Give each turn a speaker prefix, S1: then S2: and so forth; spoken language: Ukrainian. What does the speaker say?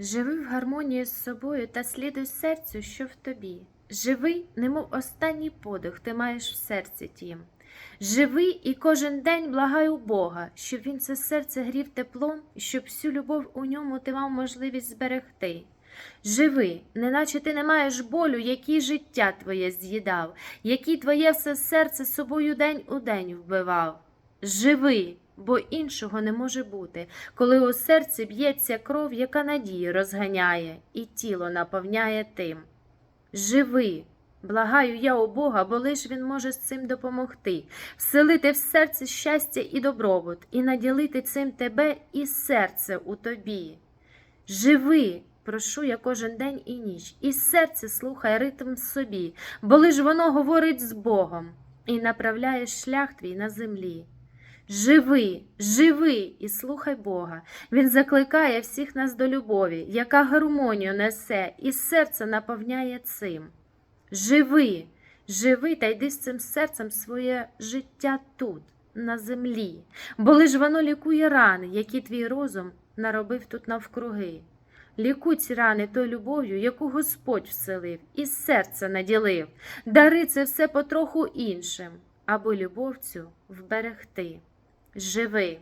S1: Живи в гармонії з собою та слідуй серцю, що в тобі. Живи, немов останній подих ти маєш в серці тім. Живи і кожен день благай у Бога, щоб він це серце грів теплом, щоб всю любов у ньому ти мав можливість зберегти. Живи, неначе ти не маєш болю, який життя твоє з'їдав, який твоє все серце собою день у день вбивав. Живи, бо іншого не може бути, коли у серці б'ється кров, яка надію розганяє, і тіло наповняє тим. Живи, благаю я у Бога, бо лиш Він може з цим допомогти, вселити в серце щастя і добробут, і наділити цим тебе і серце у тобі. Живи, прошу я кожен день і ніч, і серце слухай ритм собі, бо лиш воно говорить з Богом і направляє шлях твій на землі. Живи, живи і слухай Бога. Він закликає всіх нас до любові, яка гармонію несе і серце наповняє цим. Живи, живи та йди з цим серцем своє життя тут, на землі, бо лиш воно лікує рани, які твій розум наробив тут навкруги. Лікуй ці рани той любов'ю, яку Господь вселив, і серце наділив. Дари це все потроху іншим, аби любов цю вберегти живи.